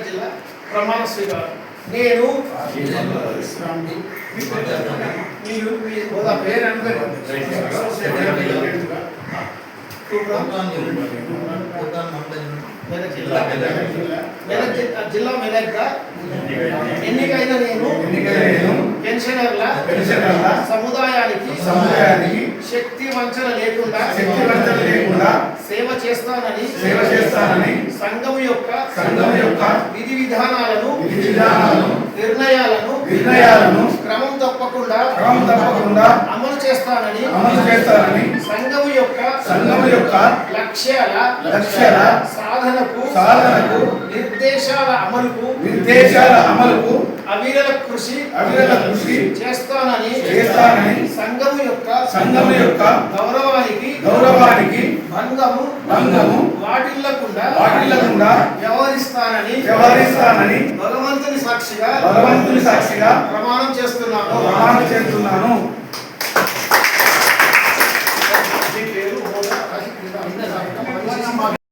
జిల్లా ప్రమాణ స్వీకారం నేను మీరు మీ హోదా పేరు జిల్లా మెదక్గా ఎన్నికైన నేను పెన్షనర్ల సముదాయానికి సముదాయానికి శక్తి వంచన లేకుండా శక్తి చేస్తానని సేవ చేస్తానని సంఘం యొక్క సంఘం యొక్క విధి విధానాలను విధి విధానాలను నిర్ణయాలను నిర్ణయాలను క్రమం తప్పకుండా క్రమం తప్పకుండా అమలు చేస్తానని అమలు చేస్తానని సంఘం యొక్క సంఘం యొక్క లక్ష్యాల లక్ష్యాల సాధనకు సాధనకు నిర్దేశాల అమలుకు నిర్దేశాల అమలుకు అవిరల కృషి అవిరత కృషి చేస్తానని చేస్తానని సంఘం యొక్క సంఘం యొక్క గౌరవానికి గౌరవానికి భంగము భంగము వాటిల్లకుండా వాటిల్లకుండా వ్యవహరిస్తానని వ్యవహరిస్తానని భగవంతుని సాక్షిగా భగవంతుని సాక్షిగా ప్రమాణం చేస్తున్నాను. ప్రమాణం చేస్తున్నాను.